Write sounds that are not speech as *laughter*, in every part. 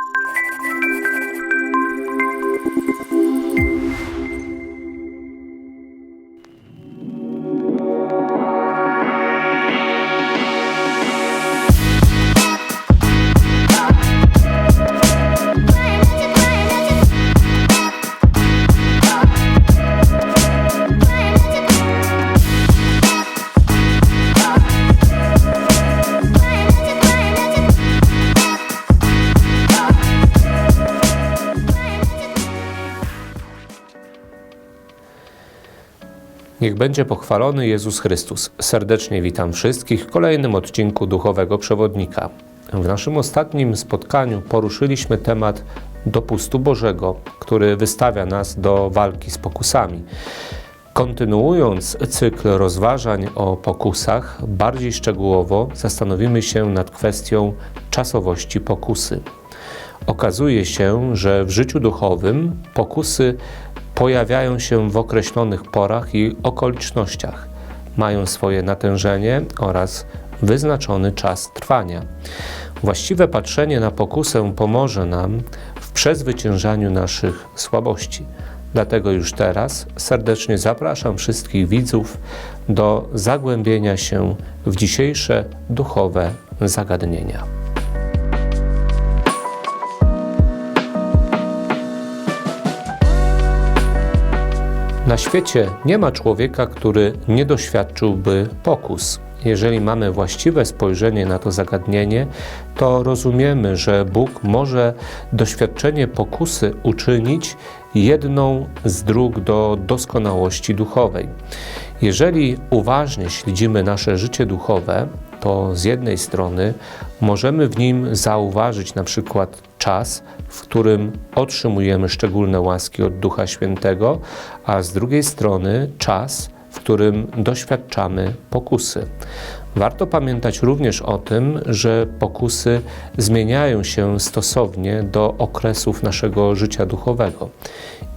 Yeah. *laughs* Niech będzie pochwalony Jezus Chrystus. Serdecznie witam wszystkich w kolejnym odcinku Duchowego Przewodnika. W naszym ostatnim spotkaniu poruszyliśmy temat dopustu Bożego, który wystawia nas do walki z pokusami. Kontynuując cykl rozważań o pokusach, bardziej szczegółowo zastanowimy się nad kwestią czasowości pokusy. Okazuje się, że w życiu duchowym pokusy pojawiają się w określonych porach i okolicznościach, mają swoje natężenie oraz wyznaczony czas trwania. Właściwe patrzenie na pokusę pomoże nam w przezwyciężaniu naszych słabości. Dlatego już teraz serdecznie zapraszam wszystkich widzów do zagłębienia się w dzisiejsze duchowe zagadnienia. Na świecie nie ma człowieka, który nie doświadczyłby pokus. Jeżeli mamy właściwe spojrzenie na to zagadnienie, to rozumiemy, że Bóg może doświadczenie pokusy uczynić jedną z dróg do doskonałości duchowej. Jeżeli uważnie śledzimy nasze życie duchowe, to z jednej strony możemy w nim zauważyć na przykład czas, w którym otrzymujemy szczególne łaski od Ducha Świętego, a z drugiej strony czas, w którym doświadczamy pokusy. Warto pamiętać również o tym, że pokusy zmieniają się stosownie do okresów naszego życia duchowego.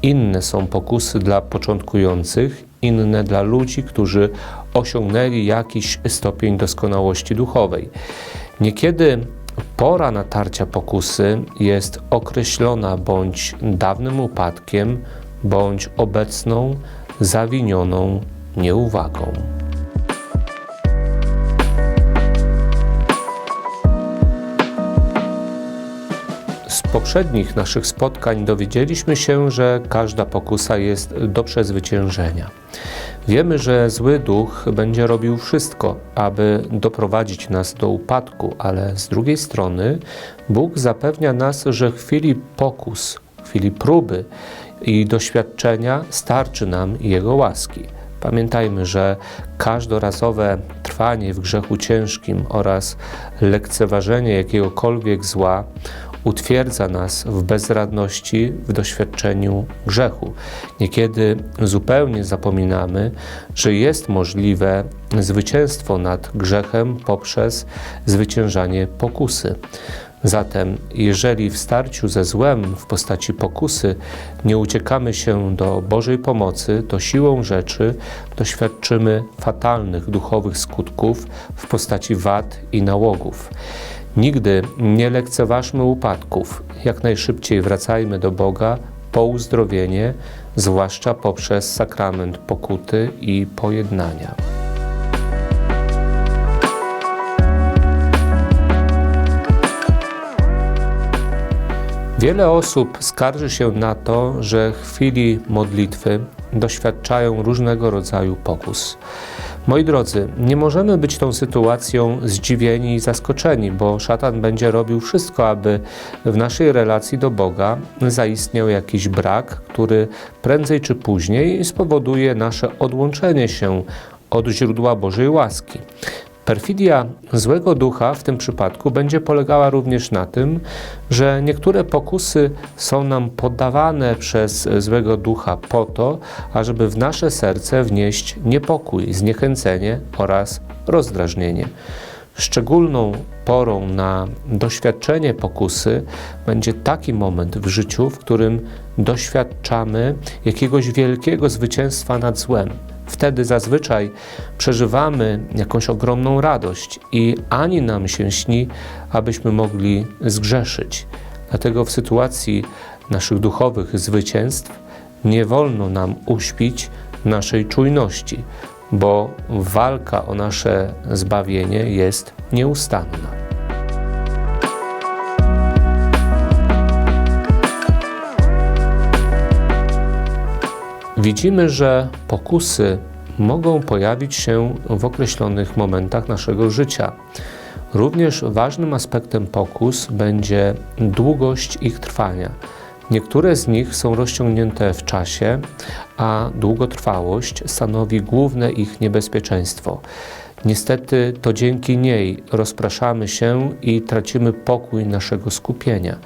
Inne są pokusy dla początkujących, inne dla ludzi, którzy osiągnęli jakiś stopień doskonałości duchowej. Niekiedy pora natarcia pokusy jest określona bądź dawnym upadkiem, bądź obecną, zawinioną nieuwagą. Poprzednich naszych spotkań dowiedzieliśmy się, że każda pokusa jest do przezwyciężenia. Wiemy, że zły duch będzie robił wszystko, aby doprowadzić nas do upadku, ale z drugiej strony Bóg zapewnia nas, że w chwili pokus, w chwili próby i doświadczenia starczy nam Jego łaski. Pamiętajmy, że każdorazowe trwanie w grzechu ciężkim oraz lekceważenie jakiegokolwiek zła utwierdza nas w bezradności, w doświadczeniu grzechu. Niekiedy zupełnie zapominamy, że jest możliwe zwycięstwo nad grzechem poprzez zwyciężanie pokusy. Zatem, jeżeli w starciu ze złem w postaci pokusy nie uciekamy się do Bożej pomocy, to siłą rzeczy doświadczymy fatalnych duchowych skutków w postaci wad i nałogów. Nigdy nie lekceważmy upadków. Jak najszybciej wracajmy do Boga po uzdrowienie, zwłaszcza poprzez sakrament pokuty i pojednania. Wiele osób skarży się na to, że w chwili modlitwy doświadczają różnego rodzaju pokus. Moi drodzy, nie możemy być tą sytuacją zdziwieni i zaskoczeni, bo szatan będzie robił wszystko, aby w naszej relacji do Boga zaistniał jakiś brak, który prędzej czy później spowoduje nasze odłączenie się od źródła Bożej łaski. Perfidia złego ducha w tym przypadku będzie polegała również na tym, że niektóre pokusy są nam poddawane przez złego ducha po to, ażeby w nasze serce wnieść niepokój, zniechęcenie oraz rozdrażnienie. Szczególną porą na doświadczenie pokusy będzie taki moment w życiu, w którym doświadczamy jakiegoś wielkiego zwycięstwa nad złem Wtedy zazwyczaj przeżywamy jakąś ogromną radość i ani nam się śni, abyśmy mogli zgrzeszyć. Dlatego w sytuacji naszych duchowych zwycięstw nie wolno nam uśpić naszej czujności, bo walka o nasze zbawienie jest nieustanna. Widzimy, że pokusy mogą pojawić się w określonych momentach naszego życia. Również ważnym aspektem pokus będzie długość ich trwania. Niektóre z nich są rozciągnięte w czasie, a długotrwałość stanowi główne ich niebezpieczeństwo. Niestety to dzięki niej rozpraszamy się i tracimy pokój naszego skupienia.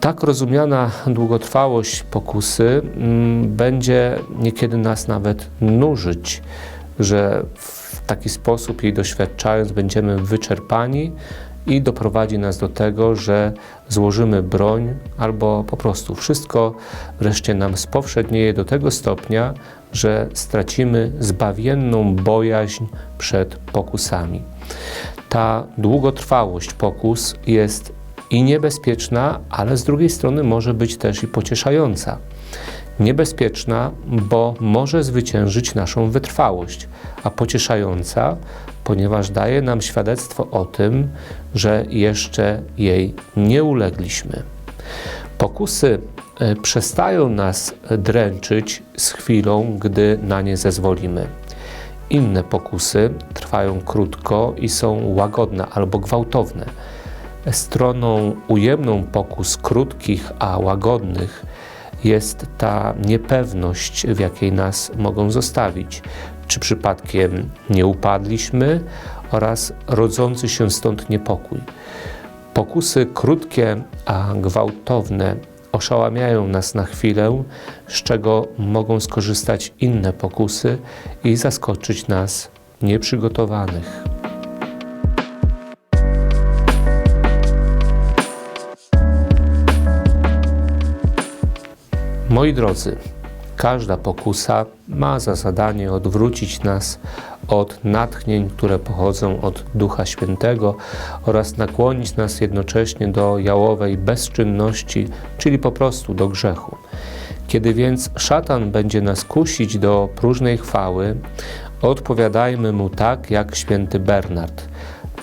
Tak rozumiana długotrwałość pokusy mm, będzie niekiedy nas nawet nużyć, że w taki sposób jej doświadczając będziemy wyczerpani i doprowadzi nas do tego, że złożymy broń albo po prostu wszystko wreszcie nam spowszednieje do tego stopnia, że stracimy zbawienną bojaźń przed pokusami. Ta długotrwałość pokus jest i niebezpieczna, ale z drugiej strony może być też i pocieszająca. Niebezpieczna, bo może zwyciężyć naszą wytrwałość, a pocieszająca, ponieważ daje nam świadectwo o tym, że jeszcze jej nie ulegliśmy. Pokusy e, przestają nas dręczyć z chwilą, gdy na nie zezwolimy. Inne pokusy trwają krótko i są łagodne albo gwałtowne Stroną ujemną pokus krótkich, a łagodnych jest ta niepewność, w jakiej nas mogą zostawić. Czy przypadkiem nie upadliśmy oraz rodzący się stąd niepokój. Pokusy krótkie, a gwałtowne oszałamiają nas na chwilę, z czego mogą skorzystać inne pokusy i zaskoczyć nas nieprzygotowanych. Moi drodzy, każda pokusa ma za zadanie odwrócić nas od natchnień, które pochodzą od Ducha Świętego oraz nakłonić nas jednocześnie do jałowej bezczynności, czyli po prostu do grzechu. Kiedy więc szatan będzie nas kusić do próżnej chwały, odpowiadajmy mu tak jak święty Bernard.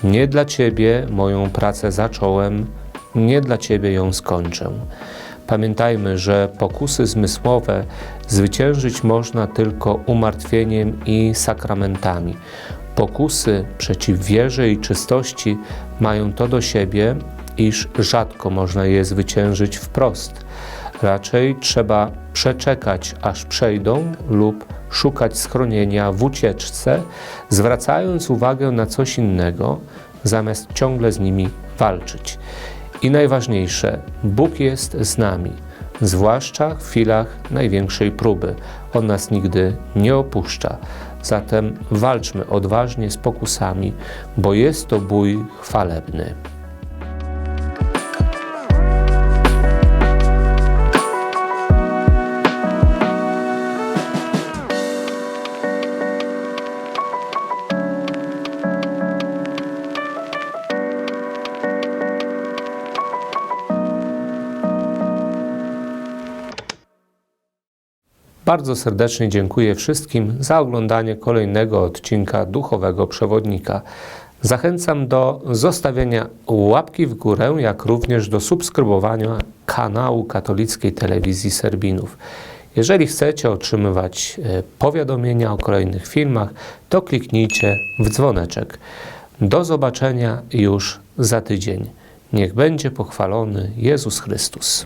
Nie dla Ciebie moją pracę zacząłem, nie dla Ciebie ją skończę. Pamiętajmy, że pokusy zmysłowe zwyciężyć można tylko umartwieniem i sakramentami. Pokusy przeciw wierze i czystości mają to do siebie, iż rzadko można je zwyciężyć wprost. Raczej trzeba przeczekać, aż przejdą, lub szukać schronienia w ucieczce, zwracając uwagę na coś innego, zamiast ciągle z nimi walczyć. I najważniejsze, Bóg jest z nami, zwłaszcza w chwilach największej próby. On nas nigdy nie opuszcza. Zatem walczmy odważnie z pokusami, bo jest to bój chwalebny. Bardzo serdecznie dziękuję wszystkim za oglądanie kolejnego odcinka Duchowego Przewodnika. Zachęcam do zostawienia łapki w górę, jak również do subskrybowania kanału katolickiej telewizji Serbinów. Jeżeli chcecie otrzymywać e, powiadomienia o kolejnych filmach, to kliknijcie w dzwoneczek. Do zobaczenia już za tydzień. Niech będzie pochwalony Jezus Chrystus.